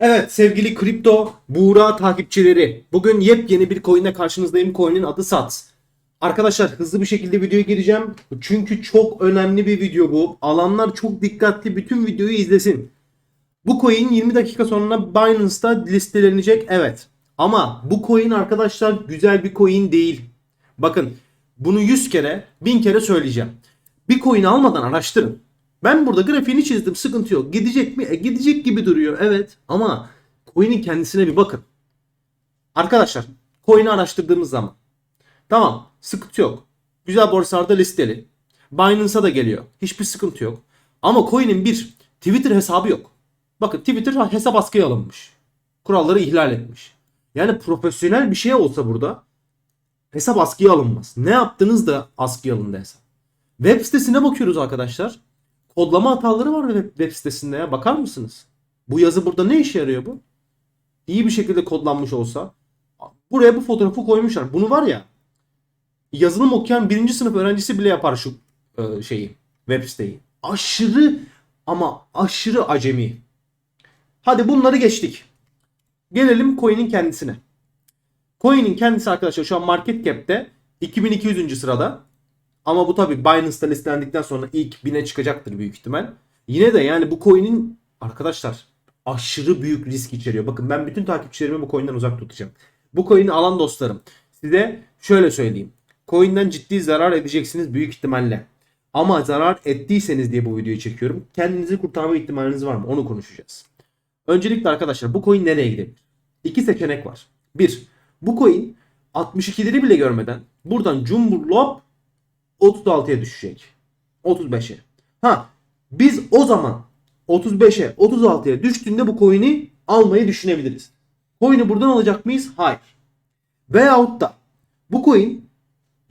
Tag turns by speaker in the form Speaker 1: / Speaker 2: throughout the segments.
Speaker 1: Evet sevgili kripto Buğra takipçileri. Bugün yepyeni bir coin'le karşınızdayım. Coin'in adı SATS. Arkadaşlar hızlı bir şekilde videoya gireceğim. Çünkü çok önemli bir video bu. Alanlar çok dikkatli bütün videoyu izlesin. Bu coin 20 dakika sonra Binance'da listelenecek. Evet. Ama bu coin arkadaşlar güzel bir coin değil. Bakın bunu 100 kere 1000 kere söyleyeceğim. Bir coin almadan araştırın. Ben burada grafiğini çizdim sıkıntı yok. Gidecek mi? E, gidecek gibi duruyor evet ama coin'in kendisine bir bakın. Arkadaşlar coin'i araştırdığımız zaman tamam sıkıntı yok. Güzel borsalarda listeli. Binance'a da geliyor. Hiçbir sıkıntı yok. Ama coin'in bir Twitter hesabı yok. Bakın Twitter hesap askıya alınmış. Kuralları ihlal etmiş. Yani profesyonel bir şey olsa burada hesap askıya alınmaz. Ne yaptınız da askıya alındı hesap. Web sitesine bakıyoruz arkadaşlar. Kodlama hataları var web, web sitesinde ya. Bakar mısınız? Bu yazı burada ne işe yarıyor bu? İyi bir şekilde kodlanmış olsa. Buraya bu fotoğrafı koymuşlar. Bunu var ya yazılım okuyan birinci sınıf öğrencisi bile yapar şu e, şeyi. Web siteyi. Aşırı ama aşırı acemi. Hadi bunları geçtik. Gelelim coin'in kendisine. Coin'in kendisi arkadaşlar şu an market cap'te 2200. sırada. Ama bu tabi Binance'da listelendikten sonra ilk 1000'e çıkacaktır büyük ihtimal. Yine de yani bu coin'in arkadaşlar aşırı büyük risk içeriyor. Bakın ben bütün takipçilerimi bu coin'den uzak tutacağım. Bu coin'i alan dostlarım size şöyle söyleyeyim. Coin'den ciddi zarar edeceksiniz büyük ihtimalle. Ama zarar ettiyseniz diye bu videoyu çekiyorum. Kendinizi kurtarma ihtimaliniz var mı? Onu konuşacağız. Öncelikle arkadaşlar bu coin nereye gidebilir? İki seçenek var. Bir, bu coin 62'leri bile görmeden buradan cumburlop 36'ya düşecek. 35'e. Ha biz o zaman 35'e 36'ya düştüğünde bu coin'i almayı düşünebiliriz. Coin'i buradan alacak mıyız? Hayır. Veyahut da bu coin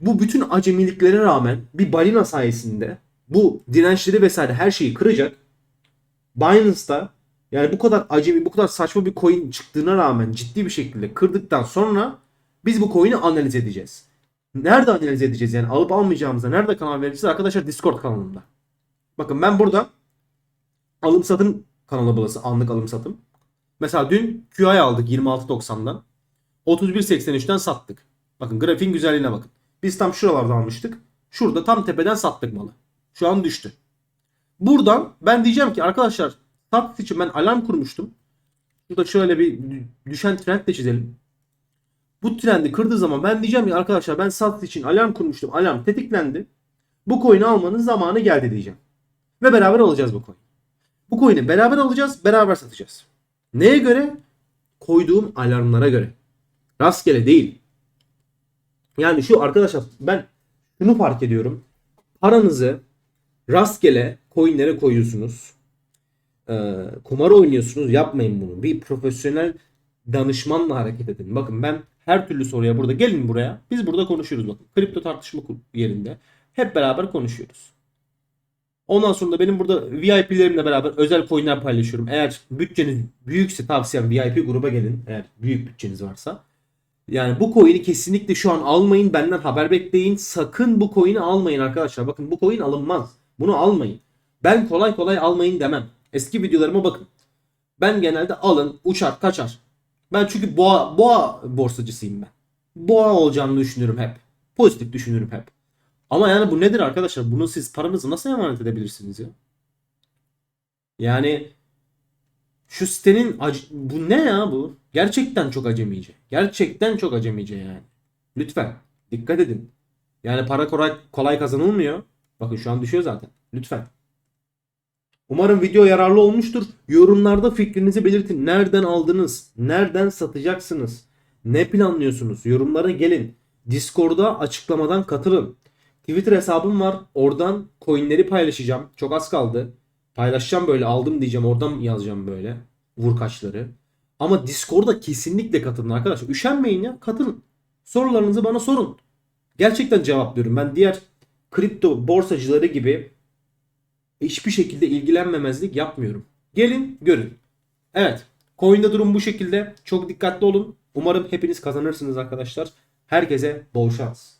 Speaker 1: bu bütün acemiliklere rağmen bir balina sayesinde bu dirençleri vesaire her şeyi kıracak. Binance'da yani bu kadar acemi, bu kadar saçma bir coin çıktığına rağmen ciddi bir şekilde kırdıktan sonra biz bu coin'i analiz edeceğiz. Nerede analiz edeceğiz yani alıp almayacağımıza nerede karar vereceğiz arkadaşlar Discord kanalımda. Bakın ben burada alım satım kanalı burası anlık alım satım. Mesela dün QI aldık 26.90'dan. 31.83'ten sattık. Bakın grafiğin güzelliğine bakın. Biz tam şuralarda almıştık. Şurada tam tepeden sattık malı. Şu an düştü. Buradan ben diyeceğim ki arkadaşlar sat için ben alarm kurmuştum. Burada şöyle bir düşen trend de çizelim. Bu trendi kırdığı zaman ben diyeceğim ki arkadaşlar ben sat için alarm kurmuştum. Alarm tetiklendi. Bu coin'i almanın zamanı geldi diyeceğim. Ve beraber alacağız bu coin. Bu coin'i beraber alacağız, beraber satacağız. Neye göre? Koyduğum alarmlara göre. Rastgele değil. Yani şu arkadaşlar ben şunu fark ediyorum. Paranızı rastgele coinlere koyuyorsunuz. Ee, kumar oynuyorsunuz. Yapmayın bunu. Bir profesyonel danışmanla hareket edin. Bakın ben her türlü soruya burada gelin buraya. Biz burada konuşuyoruz bakın. Kripto tartışma yerinde. Hep beraber konuşuyoruz. Ondan sonra da benim burada VIP'lerimle beraber özel coinler paylaşıyorum. Eğer bütçeniz büyükse tavsiyem VIP gruba gelin. Eğer büyük bütçeniz varsa. Yani bu coin'i kesinlikle şu an almayın. Benden haber bekleyin. Sakın bu coin'i almayın arkadaşlar. Bakın bu coin alınmaz. Bunu almayın. Ben kolay kolay almayın demem. Eski videolarıma bakın. Ben genelde alın, uçar, kaçar. Ben çünkü boğa, boğa borsacısıyım ben. Boğa olacağını düşünürüm hep. Pozitif düşünürüm hep. Ama yani bu nedir arkadaşlar? Bunu siz paranızı nasıl emanet edebilirsiniz ya? Yani şu sitenin bu ne ya bu? Gerçekten çok acemice. Gerçekten çok acemice yani. Lütfen dikkat edin. Yani para kolay, kolay kazanılmıyor. Bakın şu an düşüyor zaten. Lütfen. Umarım video yararlı olmuştur. Yorumlarda fikrinizi belirtin. Nereden aldınız? Nereden satacaksınız? Ne planlıyorsunuz? Yorumlara gelin. Discord'a açıklamadan katılın. Twitter hesabım var. Oradan coinleri paylaşacağım. Çok az kaldı. Paylaşacağım böyle aldım diyeceğim. Oradan yazacağım böyle. Vurkaçları. Ama Discord'a kesinlikle katılın arkadaşlar. Üşenmeyin ya. Katılın. Sorularınızı bana sorun. Gerçekten cevaplıyorum. Ben diğer kripto borsacıları gibi hiçbir şekilde ilgilenmemezlik yapmıyorum. Gelin görün. Evet. Coin'de durum bu şekilde. Çok dikkatli olun. Umarım hepiniz kazanırsınız arkadaşlar. Herkese bol şans.